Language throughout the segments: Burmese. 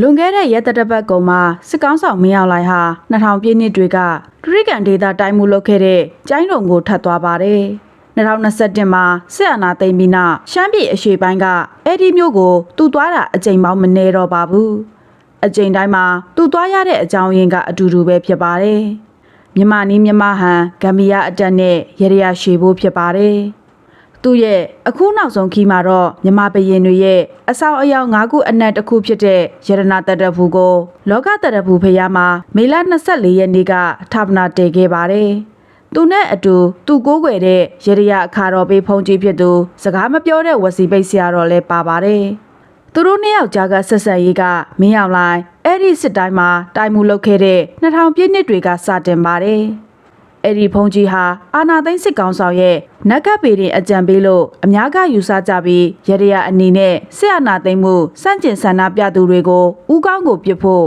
လွန်ခဲ့တဲ့ရက်သက်တစ်ပတ်ကုန်မှာစစ်ကောင်းဆောင်မင်းအောင်လှိုင်ဟာ2000ပြည့်နှစ်တွေကတရိကန်ဒေတာတိုင်းမှုလုပ်ခဲ့တဲ့ကျိုင်းတုံကိုထပ်သွားပါတယ်။2021မှာစစ်အာဏာသိမ်းပြီးနောက်ရှမ်းပြည်အရှေ့ပိုင်းကအဲ့ဒီမျိုးကိုသူသွားတာအကြိမ်ပေါင်းမနေတော့ပါဘူး။အကြိမ်တိုင်းမှာသူသွားရတဲ့အကြောင်းရင်းကအတူတူပဲဖြစ်ပါတယ်။မြန်မာနီးမြန်မာဟန်ဂမ်ဘီယာအတက်နဲ့ရရရရှေဖို့ဖြစ်ပါတယ်။ သူ့ရဲ့အခုနောက်ဆုံးခီးမှာတော့မြမဘရင်တွေရဲ့အဆောင်အယောင်၅ခုအနက်တစ်ခုဖြစ်တဲ့ရတနာတတဘူကိုလောကတတဘူဖျားမှာမေလ24ရက်နေ့ကဌာပနာတည်ခဲ့ပါတယ်။သူနဲ့အတူသူကိုးကွယ်တဲ့ရရရအခါတော်ပေးဖုန်ကြီးဖြစ်သူစကားမပြောတဲ့ဝစီပိတ်ဆရာတော်လည်းပါပါတယ်။သူတို့နှစ်ယောက်ကြားကဆက်ဆက်ရေးကမင်းအောင်လိုင်းအဲ့ဒီစစ်တိုင်းမှာတိုင်မှုလုပ်ခဲ့တဲ့2000ပြည့်နှစ်တွေကစတင်ပါတယ်။ အဲ့ဒီဖုန်ကြီးဟာအာနာသိန်းစစ်ကောင်ဆောင်ရဲ့နက်ကပ်ပေတင်အကြံပေးလို့အများကယူဆကြပြီးရရရအနေနဲ့စစ်အာနာသိန်းမှုစန့်ကျင်ဆန္ဒပြသူတွေကိုဥကောင်းကိုပြစ်ဖို့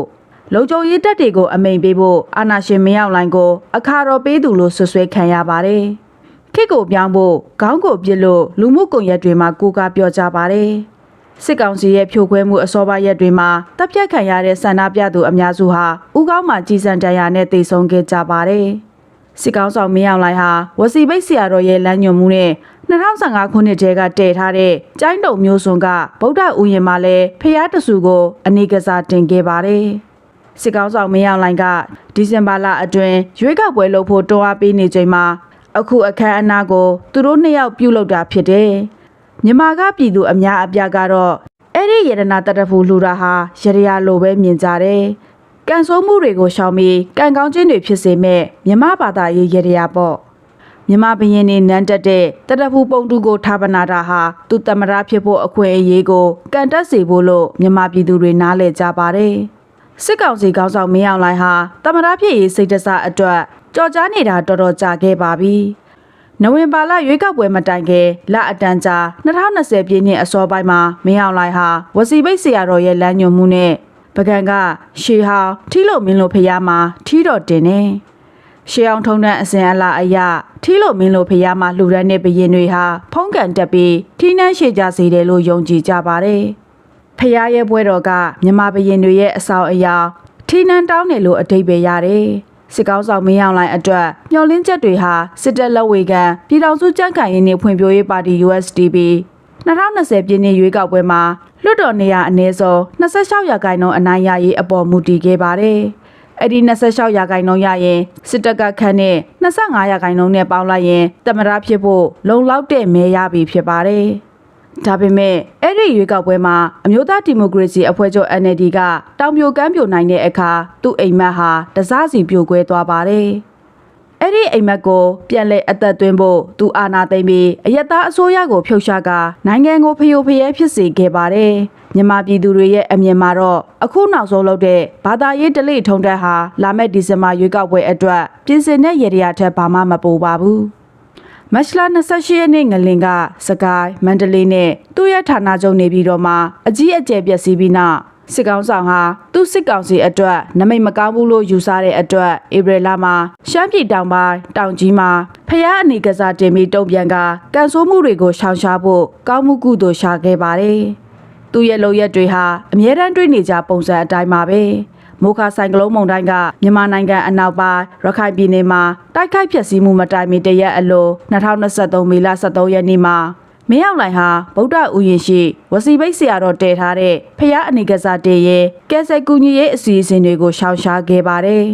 လုံခြုံရေးတပ်တွေကိုအမိန်ပေးဖို့အာနာရှင်မင်းအောင်လိုင်ကို အခါတော်ပေးသူလို့ဆွဆွဲခံရပါတယ်။ခစ်ကိုပြောင်းဖို့ခေါင်းကိုပြစ်လို့လူမှုကွန်ရက်တွေမှာကိုးကားပြောကြပါတယ်။စစ်ကောင်စီရဲ့ဖြိုခွဲမှုအစောပိုင်းရက်တွေမှာတပ်ဖြတ်ခံရတဲ့ဆန္ဒပြသူအများစုဟာဥကောင်းမှကြီးစံတရားနဲ့တိတ်ဆုံးခဲ့ကြပါတယ်။ စစ်ကောင်ဆောင်မင်းအောင်လှိုင်ဟာဝစီပိတ်ဆရာတော်ရဲ့လမ်းညွှန်မှုနဲ့2015ခုနှစ်တည်းကတည်ထားတဲ့ကျိုင်းတုံမျိုးစွန်ကဗုဒ္ဓဥယျာဉ်မှာလည်းဖျားတဆူကိုအနေကစားတင်ခဲ့ပါတယ်။စစ်ကောင်ဆောင်မင်းအောင်လှိုင်ကဒီဇင်ဘာလအတွင်းရွေးကောက်ပွဲလုပ်ဖို့တွန်းအားပေးနေချိန်မှာအခုအခမ်းအနားကိုသူတို့နှစ်ယောက်ပြုလုပ်တာဖြစ်တယ်။မြန်မာကပြည်သူအများအပြားကတော့အဲ့ဒီရတနာတတဖူလူတာဟာရရရလိုပဲမြင်ကြတယ်။ ကန်ဆိုးမှုတွေကိုရှောင်ပြီးကန်ကောင်းခြင်းတွေဖြစ်စေမဲ့မြမဘာသာရေးရရရပေါ့မြမဘရင်နေနန်းတက်တဲ့တတဖူပုံတူကိုထားပနာတာဟာသူတမရဖြစ်ဖို့အခွင့်အရေးကိုကန်တက်စေဖို့လို့မြမပြည်သူတွေနားလည်ကြပါတယ်စစ်ကောင်စီကောင်းဆောင်မင်းအောင်လှိုင်ဟာတမရဖြစ်ရေးစိတ်တဆအတွက်ကြော်ကြားနေတာတော်တော်ကြာခဲ့ပါပြီနိုဝင်ဘာလရွေးကောက်ပွဲမတိုင်ခင်လအတန်ကြာ2020ပြည့်နှစ်အစောပိုင်းမှာမင်းအောင်လှိုင်ဟာဝစီပိတ်ဆရာတော်ရဲ့လမ်းညွှန်မှုနဲ့ ပကံကရှေဟောင်းထီလို့မင်းလို့ဖျားမှာထီတော်တင်နေရှေးအောင်ထုံတဲ့အစဉ်အလာအယထီလို့မင်းလို့ဖျားမှာလှူဒန်းတဲ့ဘရင်တွေဟာဖုံးကန်တက်ပြီးထီနှန်းရှည်ကြစေတယ်လို့ယုံကြည်ကြပါတယ်ဖျားရဲ့ပွဲတော်ကမြမဘရင်တွေရဲ့အဆောင်အယောင်ထီနှန်းတောင်းတယ်လို့အတိတ်ပဲရတယ်စစ်ကောင်းဆောင်မင်းအောင်လှိုင်အတွက်မျှော်လင့်ချက်တွေဟာစစ်တပ်လက်ဝေခံပြည်ထောင်စုကြံ့ခိုင်ရေးနှင့်ဖွံ့ဖြိုးရေးပါတီ USDP 2020ပြည့်နှစ်ရွေးကောက်ပွဲမှာ လွှတ်တော်နေရာအနည်းဆုံး26ရာခိုင်နှုန်းအနိုင်ရရေးအပေါ်မူတည်ခဲ့ပါတယ်။အဲ့ဒီ26ရာခိုင်နှုန်းရရင်စစ်တပ်ကခန့်နဲ့25ရာခိုင်နှုန်းနဲ့ပေါင်းလိုက်ရင်တမရဖြစ်ဖို့လုံလောက်တဲ့မဲရပြီဖြစ်ပါတယ်။ဒါပေမဲ့အဲ့ဒီရွေးကောက်ပွဲမှာအမျိုးသားဒီမိုကရေစီအဖွဲ့ချုပ် NLD ကတောင်ပြိုကမ်းပြိုနိုင်တဲ့အခါသူ့အိမ်မက်ဟာတစားစီပြိုကွဲသွားပါတယ်။ အဲ့ဒီအိမ်မက်ကိုပြန်လဲအသက်သွင်းဖို့သူအာဏာသိမ်းပြီးအယက်သားအစိုးရကိုဖျောက်ရှားကနိုင်ငံကိုဖျို့ဖျဲဖြစ်စေခဲ့ပါတယ်။မြန်မာပြည်သူတွေရဲ့အမြင်မှာတော့အခုနောက်ဆုံးလုပ်တဲ့ဘာသာရေးဒလိထုံတက်ဟာလာမယ့်ဒီဇင်ဘာရွေးကောက်ပွဲအတွက်ပြင်ဆင်တဲ့ရေရရာထက်ဘာမှမပိုပါဘူး။မတ်လ28ရက်နေ့ငလင်ကစကိုင်းမန္တလေးနဲ့သူ့ရဲ့ဌာနချုပ်နေပြီးတော့မှအကြီးအကျယ်ပျက်စီးပြီးနောက် စစ်ကောင်ဆောင်ဟာသူ့စစ်ကောင်စီအတွက်နမိတ်မကောင်းဘူးလို့ယူဆတဲ့အတွက်ဧပြီလမှာရှမ်းပြည်တောင်ပိုင်းတောင်ကြီးမှာဖျားအနေကစားတင်ပြီးတုံ့ပြန်ကကန်ဆိုးမှုတွေကိုရှောင်ရှားဖို့ကောင်းမှုကုသိုလ်ရှာခဲ့ပါတယ်။သူ့ရဲ့လုံရက်တွေဟာအမြဲတမ်းတွေ့နေကြပုံစံအတိုင်းပါပဲ။မိုခါဆိုင်ကလုံးမုန်တိုင်းကမြန်မာနိုင်ငံအနောက်ပိုင်းရခိုင်ပြည်နယ်မှာတိုက်ခိုက်ဖျက်ဆီးမှုမတိုင်မီတရက်အလို2023မေလ23ရက်နေ့မှာ မင်းအောင်လှိုင်ဟာဗုဒ္ဓဥယျာဉ်ရှိဝစီပိတ်ဆရာတော်တည်ထားတဲ့ဖျားအနေကစားတည်ရဲ့ကဲဆယ်ကူညီရေးအစီအစဉ်တွေကိုရှောင်ရှားခဲ့ပါတယ်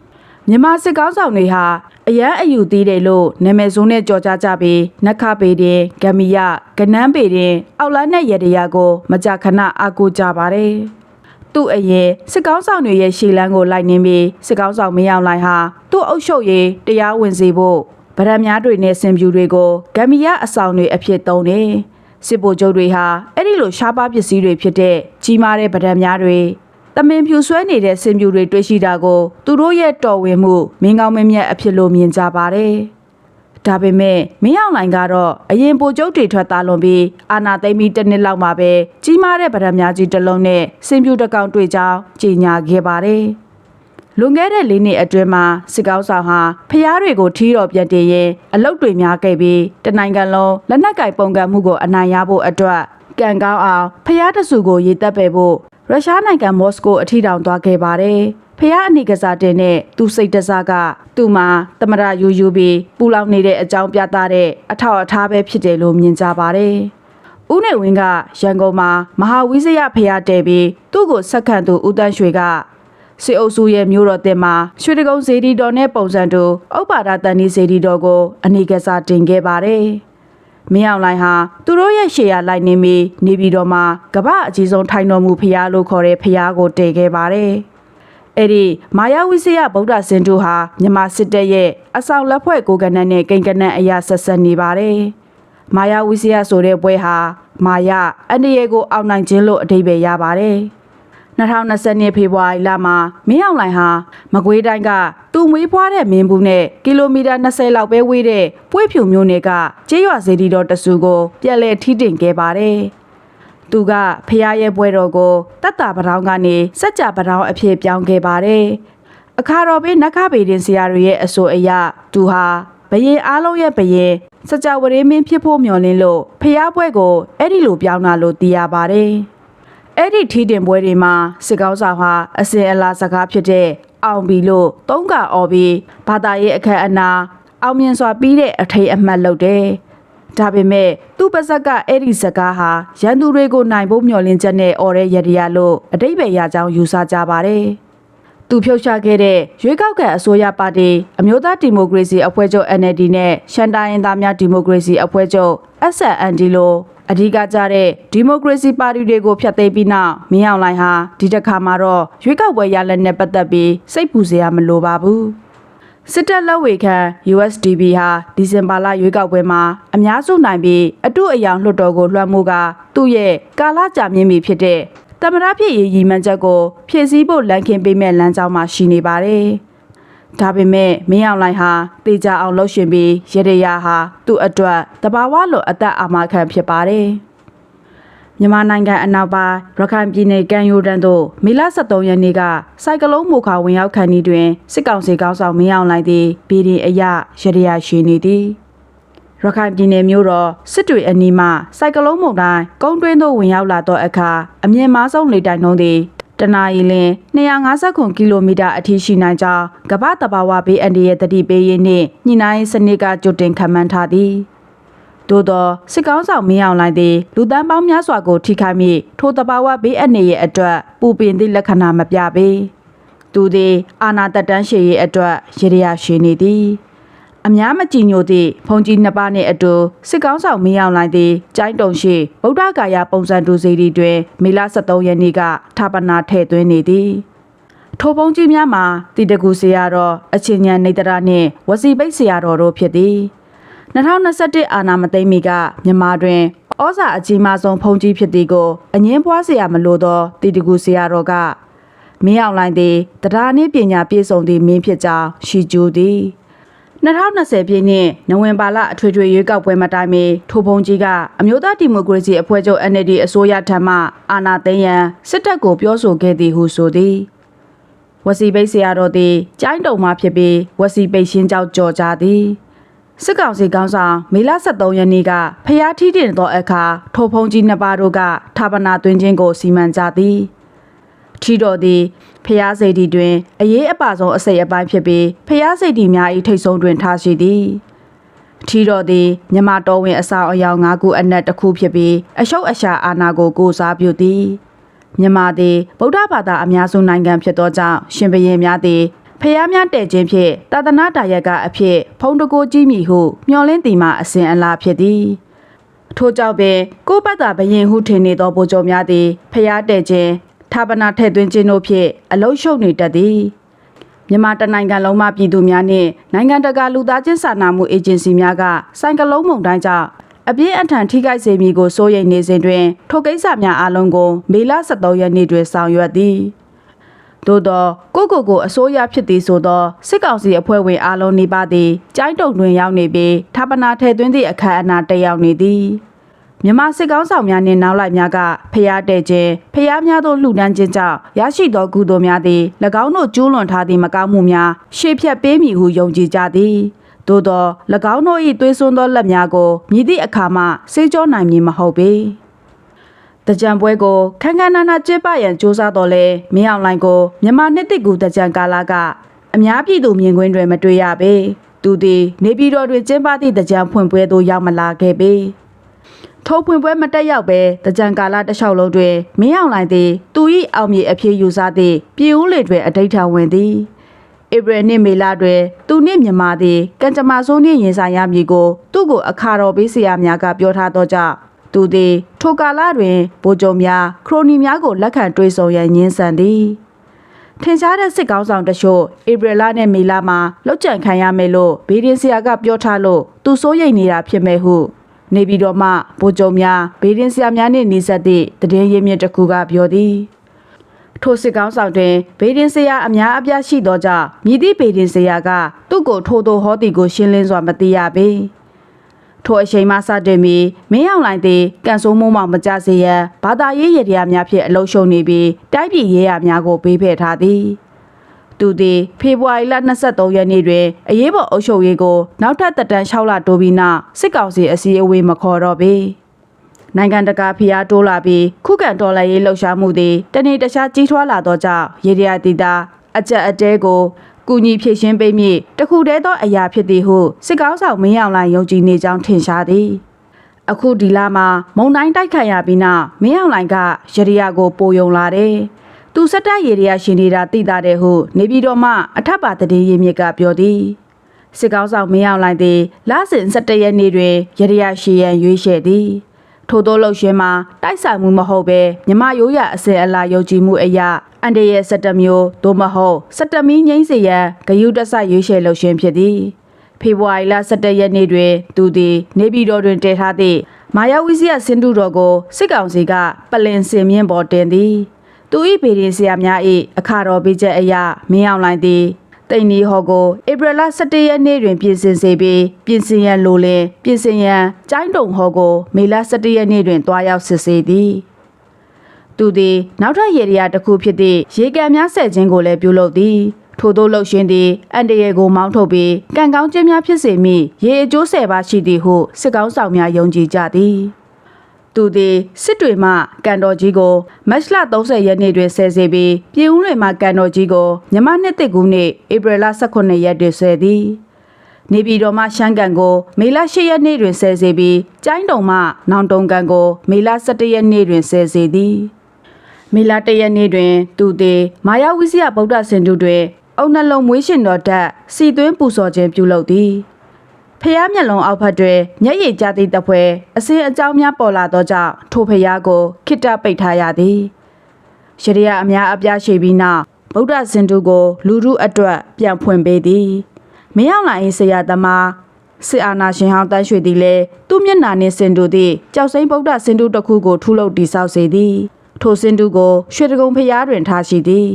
။မြန်မာစစ်ကောင်းဆောင်တွေဟာအရန်အယူသီးတယ်လို့နာမည်ဆိုးနဲ့ကြော်ကြားကြပြီးနက်ခပေတင်ဂမီယကနန်းပေတင်အောက်လန်းနဲ့ရတရာကို မကြာခဏအားကိုးကြပါတယ်။သူ့အရင်စစ်ကောင်းဆောင်တွေရဲ့ရှေ့လန်းကိုလိုက်နေပြီးစစ်ကောင်းဆောင်မင်းအောင်လှိုင်ဟာသူ့အုပ်ချုပ်ရေးတရားဝင်စေဖို့ ဗရံများတွေနဲ့စင်ပြူတွေကိုဂမ်ဘီယာအဆောင်တွေအဖြစ်သုံးတယ်။စစ်ဗိုလ်ချုပ်တွေဟာအဲ့ဒီလိုရှားပါပစ္စည်းတွေဖြစ်တဲ့ကြီးမားတဲ့ဗရံများတွေတမင်ဖြူဆွဲနေတဲ့စင်ပြူတွေတွေ့ရှိတာကိုသူတို့ရဲ့တော်ဝင်မှုမင်းကောင်းမင်းမြတ်အဖြစ်လို့မြင်ကြပါတယ်။ဒါပေမဲ့မင်းအောင်လိုင်ကတော့အရင်ပိုကျုပ်တွေထွက်သားလွန်ပြီးအာနာသိမ့်ပြီးတစ်နှစ်လောက်မှာပဲကြီးမားတဲ့ဗရံများကြီးတစ်လုံးနဲ့စင်ပြူတစ်ကောင်တွေ့ကြောင်းကြေညာခဲ့ပါတယ်။ လွန်ခဲ့တဲ့၄နှစ်အတွင်းမှာစစ်ကောင်းဆောင်ဟာဖျားတွေကိုထီးတော်ပြန်တည်ရင်အလုတ်တွေများခဲ့ပြီးတနိုင်ငံလုံးလက်နက်ကိုင်ပုံကံမှုကိုအနိုင်ရဖို့အတွက်ကံကောင်းအောင်ဖျားတဆူကိုရေတက်ပယ်ဖို့ရရုရှားနိုင်ငံမော်စကိုအထိတောင်သွားခဲ့ပါတယ်။ဖះအနေကစားတင်တဲ့သူစိတ်တစားကသူ့မှာတမရယူယူပြီးပူလောင်နေတဲ့အကြောင်းပြသတဲ့အထောက်အထားပဲဖြစ်တယ်လို့မြင်ကြပါတယ်။ဦးနေဝင်းကရန်ကုန်မှာမဟာဝိဇယဖះတဲပြီးသူ့ကိုဆက်ခံသူဦးတန်းရွှေက စေအုပ်စုရဲ့မျိုးတော်တင်မှာရွှေတကုံဇေဒီတော်နဲ့ပုံစံတူဥပ္ပါဒတန်ဒီဇေဒီတော်ကိုအနေကစားတင်ခဲ့ပါတယ်။မင်းအောင်လိုင်ဟာသူတို့ရဲ့ရှေ့ရလိုက်နေပြီးနေပြည်တော်မှာကမ္ဘာအကြီးဆုံးထိုင်တော်မူဖျားလို့ခေါ်တဲ့ဖျားကိုတည်ခဲ့ပါတယ်။အဲ့ဒီမာယာဝိစယဗုဒ္ဓစင်တုဟာမြန်မာစစ်တပ်ရဲ့အဆောင်လက်ဖွဲ့ကိုကနန်းနဲ့ကိန်းကနန်းအရာဆက်ဆက်နေပါတယ်။မာယာဝိစယဆိုတဲ့ပွဲဟာမာယာအန္တရာယ်ကိုအောင်နိုင်ခြင်းလို့အဓိပ္ပာယ်ရပါတယ်။ 2020ဖေဖော်ဝါရီလမှာမင်းအောင်လှိုင်ဟာမကွေးတိုင်းကသူ့မွေးဖွားတဲ့မင်းဘူးနဲ့ကီလိုမီတာ20လောက်ပဲဝေးတဲ့ပွေးဖြူမျိုးနယ်ကကျေးရွာစေတီတော်တဆူကိုပြက်လက်ထီးတင်ခဲ့ပါတယ်။သူကဖះရဲ့ပွဲတော်ကိုတတ်တာပတောင်းကနေစက်ကြပတောင်းအဖြစ်ပြောင်းခဲ့ပါတယ်။အခါတော်ပေးနက္ခဗေဒင်ဆရာတွေရဲ့အဆိုအရသူဟာဘရင်အားလုံးရဲ့ဘရင်စကြဝဠာမင်းဖြစ်ဖို့မျှော်လင့်လို့ဖះပွဲကိုအဲ့ဒီလိုပြောင်းတာလို့သိရပါတယ်။ အဲ့ဒီထီးတင်ပွဲတွေမှာစစ်ကောင်းဆောင်ဟာအစင်အလာစကားဖြစ်တဲ့အောင်ပြီလို့သုံးကအော်ပြီးဘာသာရေးအခက်အနာအောင်မြင်စွာပြီးတဲ့အထိတ်အမှတ်လုပ်တယ်။ဒါပေမဲ့သူ့ပါဇက်ကအဲ့ဒီစကားဟာရန်သူတွေကိုနိုင်ဖို့မျှော်လင့်ချက်နဲ့អော်တဲ့ရတရားလို့အတိတ်ပဲရကြောင်းယူဆကြပါတယ်။သူဖြုတ်ချခဲ့တဲ့ရွေးကောက်ခံအစိုးရပါတီအမျိုးသားဒီမိုကရေစီအဖွဲ့ချုပ် NLD နဲ့ရှန်တိုင်းရင်းသားများဒီမိုကရေစီအဖွဲ့ချုပ် SND လို့ အဓိကကြတဲ့ဒီမိုကရေစီပါတီတွေကိုဖျက်သိမ်းပြီးနောက်မင်းအောင်လှိုင်ဟာဒီတစ်ခါမှာတော့ရွေးကောက်ပွဲရလဒ်နဲ့ပတ်သက်ပြီးစိတ်ပူစရာမလိုပါဘူးစစ်တပ်လက်ဝေခံ USDP ဟာဒီဇင်ဘာလရွေးကောက်ပွဲမှာအများစုနိုင်ပြီးအတုအယောင်လွှတ်တော်ကိုလွှမ်းမိုးကသူ့ရဲ့ကာလကြာမြင့်ပြီဖြစ်တဲ့တမရဖြစ်ရေးရည်မှန်းချက်ကိုဖြည့်ဆည်းဖို့လမ်းခင်းပေးမဲ့လမ်းကြောင်းမှာရှိနေပါတယ်။ ဒါပေမဲ့မင်းအောင်လှိုင်ဟာတေချာအောင်လှုပ်ရှင်ပြီးရရရဟာသူ့အတွက်တဘာဝလိုအသက်အာမခံဖြစ်ပါတယ်။မြန်မာနိုင်ငံအနောက်ပိုင်းရခိုင်ပြည်နယ်ကမ်းရိုးတန်းသို့မေလ23ရက်နေ့ကစိုက်ကလုန်းမိုခါဝင်ရောက်ခန်းဤတွင်စစ်ကောင်စီကောင်းဆောင်မင်းအောင်လှိုင်သည်ဗီဒီအရရရရရှိနေသည်ရခိုင်ပြည်နယ်မြို့တော်စစ်တွေအနီးမှစိုက်ကလုန်းမုန်တိုင်းကုန်းတွင်းသို့ဝင်ရောက်လာသောအခါအမြင့်မားဆုံးလေတိုင်နှုန်းသည် တနအီလ250ကီလိုမီတာအထိရှိနိုင်ကြောင်းကမ္ဘာတဘာဝဘေးအန္တရာယ်တတိပေးရေးနှင့်ညှိနှိုင်းစနစ်ကကြိုတင်ခန့်မှန်းထားသည်သို့သောစစ်ကောင်းဆောင်မင်းအောင်လှိုင်သည်လူတန်းပေါင်းများစွာကိုထိခိုက်မိထိုတဘာဝဘေးအန္တရာယ်အတွက်ပူပင်သည့်လက္ခဏာမပြပေသူသည်အာနာတက်တန်းရှည်ရေးအတွက်ရရရရှိနေသည် အများမကြည်ညိုသည့်ဖုန်ကြီးနှစ်ပါးနှင့်အတူစစ်ကောင်းဆောင်မင်းအောင်လှိုင်သည်ကျိုင်းတုံရှိဗုဒ္ဓဂါယာပုံစံတူစီတီတွင်မေလ23ရက်နေ့ကထာပနာထည့်သွင်းနေသည်ထိုပုံကြီးများမှာတိတကူဆရာတော်အချင်းညာနေတရာနှင့်ဝစီပိတ်ဆရာတော်တို့ဖြစ်သည်2021အာနာမသိမ့်မီကမြန်မာတွင်ဩဇာအကြီးမားဆုံးဖုန်ကြီးဖြစ်သည်ကိုအငင်းပွားဆရာမလို့သောတိတကူဆရာတော်ကမင်းအောင်လှိုင်သည်တရားနှင့်ပညာပြည့်စုံသည့်မင်းဖြစ်ကြောင်းရှီကျူသည် 2020ပြည့်နှစ်နိုဝင်ဘာလအထွေထွေရွေးကောက်ပွဲမတိုင်မီထိုဖုန်ကြီးကအမျိုးသားဒီမိုကရေစီအဖွဲ့ချုပ် NLD အစိုးရထံမှအာဏာသိမ်းရန်စစ်တပ်ကိုပြောဆိုခဲ့သည်ဟုဆိုသည်ဝစီပိတ်ဆရာတော်သည်ကျိုင်းတုံမှဖြစ်ပြီးဝစီပိတ်ရှင်းကြောက်ကြော်ကြသည်စစ်ကောင်စီကောင်းဆောင်မေလ23ရက်နေ့ကဖျားထီးတင်သောအခါထိုဖုန်ကြီးနှစ်ပါးတို့ကဌာပနာသွင်းခြင်းကိုစီမံကြသည်ထီတော်သည် ဖျားစိတ်တီတွင်အရေးအပါဆုံးအစိတ်အပိုင်းဖြစ်ပြီးဖျားစိတ်တီများ၏ထိတ်ဆုံးတွင်ထားရှိသည်ထီတော်သည်မြမတော်ဝင်အဆောင်အယောင်၅ခုအနက်တစ်ခုဖြစ်ပြီးအရှုပ်အရှာအာနာကိုကိုးစားပြုသည်မြန်မာသည်ဗုဒ္ဓဘာသာအများစုနိုင်ငံဖြစ်သောကြောင့်ရှင်ဘရင်များသည်ဖျားများတဲ့ခြင်းဖြင့်တာသနာတာရက်ကအဖြစ်ဖုံးတကိုကြီးမြည်ဟုမျှော်လင့်သည်မှာအစဉ်အလာဖြစ်သည်ထို့ကြောင့်ပင်ကိုယ့်ဘက်သာဘရင်ဟုထင်နေသောဗိုလ်ချုပ်များသည်ဖျားတဲ့ခြင်း ဌာပနာထည့်သွင်းခြင်းတို့ဖြင့်အလုံးရှုပ်နေတတ်သည်မြန်မာတနိုင်ငံလုံးမှပြည်သူများနှင့်နိုင်ငံတကာလူသားချင်းစာနာမှုအေဂျင်စီများကဆိုင်ကလုံးမုန်တိုင်းကြောင့်အပြင်းအထန်ထိခိုက်စေမည်ကိုစိုးရိမ်နေစဉ်တွင်ထိုကိစ္စများအလုံးကိုမေလ23ရက်နေ့တွင်ဆောင်ရွက်သည်သို့သောကိုကိုကိုအစိုးရဖြစ်သည်ဆိုသောစစ်ကောင်စီအဖွဲ့ဝင်အလုံးနေပါသည်ကျိုင်းတုံတွင်ရောက်နေပြီးဌာပနာထည့်သွင်းသည့်အခမ်းအနားတက်ရောက်နေသည် မြန်မာစစ်ကောင်းဆောင်များနှင့်နောက်လိုက်များကဖျားတဲ့ခြင်းဖျားများသောလှူဒန်းခြင်းကြောင့်ရရှိသောကုသိုလ်များသည်၎င်းတို့ကျူးလွန်ထားသည့်မကောင်းမှုများရှေ့ဖြတ်ပေးမည်ဟုယုံကြည်ကြသည်သို့သော၎င်းတို့၏သွေးစွန်းသောလက်များကိုမြည်သည့်အခါမှစေးကြောနိုင်မည်မဟုတ်ပေတကြံပွဲကိုခန်းခန်းနာနာကျင်းပရန်စ조사တော်လဲမင်းအောင်လိုင်ကိုမြန်မာနှစ်တစ်ကူတကြံကာလကအများပြည်သူမြင်ကွင်းတွင်မတွေ့ရပေသူသည်နေပြည်တော်တွင်ကျင်းပသည့်တကြံဖွင့်ပွဲသို့ရောက်မလာခဲ့ပေ ထိုးဖွင့်ပွဲမတက်ရောက်ပဲတကြံကာလတစ်လျှောက်လုံးတွင်မင်းအောင်လိုင်သည်သူ၏အောင်မြေအဖြစ်ယူဆသည့်ပြည်ဦးလေတွင်အတိတ်ထဝင်သည်ဧပြီနှစ်မေလတွင်သူနှင့်မြန်မာသည်ကံကြမ္မာဆိုးနှင့်ရင်ဆိုင်ရမည်ကို သူ့ကိုအခါတော်ပေးဆရာများကပြောထားသောကြောင့်သူသည်ထိုကာလတွင်ဗိုလ်ချုပ်များခရိုနီများကိုလက်ခံတွေးဆုံရန်ညှင်းဆန်သည်ထင်ရှားတဲ့စစ်ကောင်းဆောင်တချို့ဧပြီလနဲ့မေလမှာလောက်ကျန်ခံရမယ်လို့ဗီဒင်ဆရာကပြောထားလို့သူစိုးရိမ်နေတာဖြစ်မယ်ဟု နေပြည်တော်မှဗိုလ်ချုပ်များဗေဒင်ဆရာများနှင့်နှိစက်သည့်တည်င်းရင်းမြစ်တစ်ခုကပြောသည်ထိုစစ်ကောင်းဆောင်တွင်ဗေဒင်ဆရာအများအပြားရှိသောကြောင့်မြည်သည့်ဗေဒင်ဆရာကသူ့ကိုထိုးထိုးဟောသည်ကိုရှင်းလင်းစွာမသိရပေထိုအချိန်မှစတင်ပြီးမင်းအောင်လိုင်သည်ကန်ဆိုးမိုးမောင်မကြစေရန်ဘာသာရေးရတရားများဖြင့်အလုံးရှုံနေပြီးတိုက်ပြည်ရေးရာများကိုပေးဖယ်ထားသည် သူသည်ဖေဖော်ဝါရီလ23ရက်နေ့တွင်အရေးပေါ်အုပ်ချုပ်ရေးကိုနောက်ထပ်တက်တန်း6လတိုးပြီးနောက်စစ်ကောင်စီအစည်းအဝေးမခေါ်တော့ပေနိုင်ငံတကာဖိအားတိုးလာပြီးခုခံတော်လှန်ရေးလှုပ်ရှားမှုသည်တနေ့တခြားကြီးထွားလာသောကြောင့်ရေဒီယာတီတာအကြက်အတဲကိုကူညီဖြည့်ရှင်းပေးမည်တခုတည်းသောအရာဖြစ်သည်ဟုစစ်ကောင်းဆောင်မင်းအောင်လှိုင်ယုံကြည်နေကြောင်းထင်ရှားသည်အခုဒီလမှာမုံတိုင်းတိုက်ခိုက်ရပြီးနောက်မင်းအောင်လှိုင်ကရရီယာကိုပိုယုံလာတယ်။ သူစက်တက်ရရီယာရှင်နေတာသိတာတဲ့ဟုနေပြည်တော်မှအထက်ပါတည်ရင်းမြစ်ကပြောသည်။စစ်ကောင်းဆောင်မင်းအောင်လှိုင်သည်လစဉ်17ရက်နေ့တွင်ရရီယာရှိရန်ရွေးချယ်သည်။ထို့သောလှုပ်ရှင်မှာတိုက်ဆိုင်မှုမဟုတ်ပဲမြမရိုးရအစင်အလာယုံကြည်မှုအရာအန်တရဲ့17မျိုးသို့မဟုတ်17မီးငိမ့်စေရန်ဂယုတဆရွေးချယ်လှုပ်ရှင်ဖြစ်သည်။ဖေဖော်ဝါရီလ17ရက်နေ့တွင်သူသည် နေပြည်တော်တွင်တည်ထားသည့်မာယာဝီစီယစင်တူတော်ကိုစစ်ကောင်စီကပလင်စင်မြင့်ပေါ်တင်သည် သူ၏ဗေဒင်ဆရာများ၏အခါတော်ပေးချက်အရမင်းအောင်လိုင်သည်တိန်နီဟော်ကိုဧပြီလ17ရက်နေ့တွင်ပြင်ဆင်စေပြီးပြင်ဆင်ရန်လိုလင်ပြင်ဆင်ရန်ကျိုင်းတုံဟော်ကိုမေလ17ရက်နေ့တွင်တွားရောက်စစ်ဆေးသည်သူသည်နောက်ထပ်ရေဒီယာတစ်ခုဖြစ်သည့်ရေကန်များဆက်ခြင်းကိုလည်းပြုလုပ်သည်ထို့သောလှုပ်ရှင်သည်အန်တရယ်ကိုမောင်းထုတ်ပြီးကံကောင်းခြင်းများဖြစ်စေမိရေအကျိုးဆယ်ပါရှိသည်ဟုစစ်ကောင်းဆောင်များယုံကြည်ကြသည် သူသည်စစ်တွေမှကန်တော်ကြီးကိုမတ်လ30ရက်နေ့တွင်ဆဲစေပြီးပြည်ဦးလွင်မှကန်တော်ကြီးကိုမြမနှစ်တစ်ကူနေ့ဧပြီလ18ရက်တွင်ဆဲသည်နေပြည်တော်မှရှမ်းကန်ကိုမေလ10ရက်နေ့တွင်ဆဲစေပြီးကျိုင်းတုံမှနောင်တုံကန်ကိုမေလ17ရက်နေ့တွင်ဆဲစေသည်မေလတရက်နေ့တွင် သူသည်မာယာဝိဇယဗုဒ္ဓစင်တုတွင်အုံနှလုံးမွေးရှင်တော်တက်စီသွင်းပူဇော်ခြင်းပြုလုပ်သည် ဖျားမျက်လုံးအောက်ဖက်တွင်မျက်ရည်ကျသည့်တပွဲအစင်းအကြောင်းများပေါ်လာသောကြောင့်ထိုဖျားကိုခိတ္တပိတ်ထားရသည်ရှရိယအများအပြားရှိပြီးနောက်ဗုဒ္ဓစင်တုကို လူထုအတွက်ပြန်ဖွင့်ပေးသည်မင်းအောင်လိုင်၏ဆရာသမားစစ်အာဏာရှင်ဟောင်းတန်းရွှေသည်လည်းသူ့မျက်နာနှင့်စင်တူသည့်ကြောက်စိမ့်ဗုဒ္ဓစင်တုတစ်ခုကိုထုလုပ်တိဆောက်စေသည်ထိုစင်တုကိုရွှေတကုံဖျားတွင်ထားရှိသည်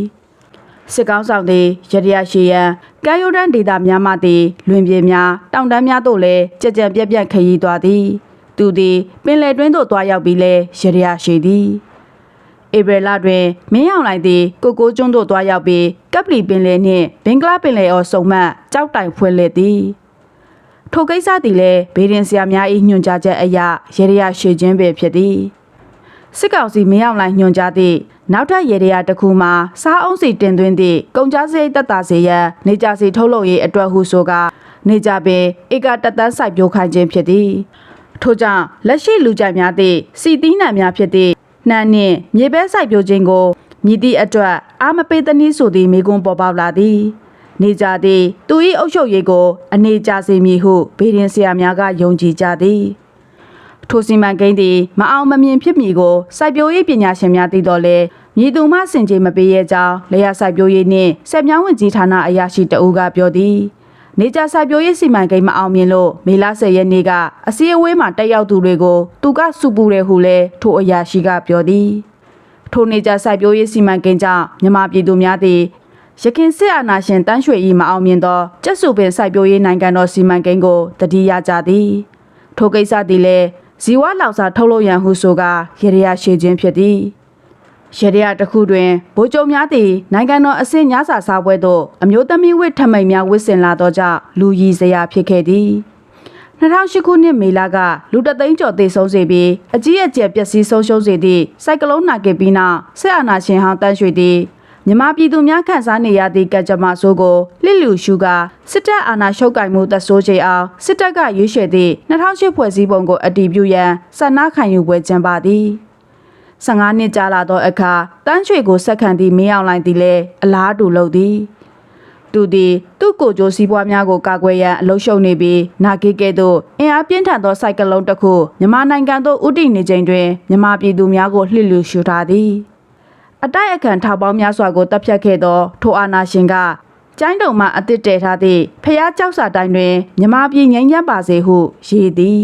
စစ်ကောင်းဆောင်သည်ရရရှိရန်ကမ်းရိုးတန်းဒေသများမှသည်လွင်ပြေများတောင်တန်းများသို့လည်းကြက်ကြံပြက်ပြက်ခရီးသွားသည် သူသည်ပင်လယ်တွင်းသို့သွားရောက်ပြီးလဲရရရှိသည်ဧပြီလတွင်မင်းအောင်လိုက်သည်ကိုကိုကျွန်းသို့သွားရောက်ပြီးကပ်ပလီပင်လယ်နှင့်ဘင်္ဂလားပင်လယ်အော်စုံမှတ်ကြောက်တိုင်ဖွင့်လှစ်သည်ထိုကိစ္စသည်လည်းဘေးရင်ဆရာများ၏ညွှန်ကြားချက်အရရေရရရှိခြင်းပင်ဖြစ်သည် စစ်ကောင်စီမင်းအောင်လှိုင်ညွှန်ကြားသည့်နောက်ထပ်ရေရရတစ်ခုမှာစားအုံးစီတင်သွင်းသည့်ကုန်ကြားစရိတ်တက်တာစေရန်နေကြစီထုတ်လုပ်ရေးအတွက်ဟုဆိုကာနေကြပင်ဧကတက်တန်းစိုက်ပျိုးခိုင်းခြင်းဖြစ်သည်ထို့ကြောင့်လက်ရှိလူကြိုက်များသည့်စီသီးနှံများဖြစ်သည့်နှမ်းနှင့်မြေပဲစိုက်ပျိုးခြင်းကိုမြည်သည့်အတွက်အာမပေးသနည်းဆိုသည့်မိကွန်းပေါ်ပေါက်လာသည်နေကြသည်သူ၏အုပ်ချုပ်ရေးကို အနေကြစေမည်ဟုဗေဒင်ဆရာများကယုံကြည်ကြသည် ထိုစီမံကိန်းသည်မအောင်မမြင်ဖြစ်မည်ကိုစိုက်ပျိုးရေးပညာရှင်များသိတော်လဲမြည်သူမှစင်ကြေမပေးရကြောင်းလေယာစိုက်ပျိုးရေးနှင့်ဆက်မြောင်းဝင်ကြီးဌာနအရာရှိတအူးကပြောသည်နေကြစိုက်ပျိုးရေးစီမံကိန်းမအောင်မြင်လို့မေလ10ရက်နေ့ကအစည်းအဝေးမှာတက်ရောက်သူတွေကိုသူကစုပူတယ်ဟုလဲထိုအရာရှိကပြောသည်ထိုနေကြစိုက်ပျိုးရေးစီမံကိန်းကြောင့်မြန်မာပြည်သူများသည်ရခင်စစ်အာဏာရှင်တန်းရွှေဤမအောင်မြင်သောကျက်စုပင်စိုက်ပျိုးရေးနိုင်ငံတော်စီမံကိန်းကိုတတိယကြသည်ထိုကိစ္စသည်လည်း ဇီဝလောက်စာထုတ်လုပ်ရန်ဟုဆိုကာရေရရရှိခြင်းဖြစ်သည်ရေရရတစ်ခုတွင်ဗိုလ်ချုပ်များသည်နိုင်ငံတော်အဆင့်ညစာစားပွဲသို့အမျိုးသမီးဝတ်ထမိန်များဝတ်ဆင်လာသောကြောင့်လူရည်စရာဖြစ်ခဲ့သည်2008ခုနှစ်မေလကလူတသိန်းကျော်သေဆုံးစေပြီးအကြီးအကျယ်ပျက်စီးဆုံးရှုံးစေသည့်စိုက်ကလုန်းနာကေပီနာဆက်အာနာရှင်ဟောင်းတန်းရွှေသည် မြမပြည်သူများခန့်စားနေရသည့်ကကြမ္မာဆိုးကိုလစ်လူရှုကစစ်တပ်အာဏာရှုပ်ကင်မှုသက်ဆိုးချိန်အောင်စစ်တပ်ကရွေးချယ်သည့်2008ဖွဲ့စည်းပုံကိုအတည်ပြုရန်ဆန္ဒခံယူပွဲကျင်းပသည်15နှစ်ကြာလာသောအခါတန်းရွှေကိုဆက်ခံသည့်မင်းအောင်လှိုင်သည်လည်းအလားတူလုပ်သည်သူသည်သူ့ကိုယ်ကျိုးစည်းပွားများကိုကာကွယ်ရန်အလုံးရှုံနေပြီးနာဂီကဲ့သို့အင်အားပြင်းထန်သောစိုက်ကလုံးတစ်ခုမြန်မာနိုင်ငံသို့ဥတည်နေချိန်တွင်မြန်မာပြည်သူများကိုလှစ်လူရှူထားသည် အတိုက်အခံထောက်ပေါင်းများစွာကိုတပ်ဖြတ်ခဲ့သောထိုအာနာရှင်ကကျိုင်းတုံမှအသစ်တည်ထားသည့်ဖျားကြောက်စာတိုင်းတွင်မြန်မာပြည်ငြိမ်းချမ်းပါစေဟုရည်သည်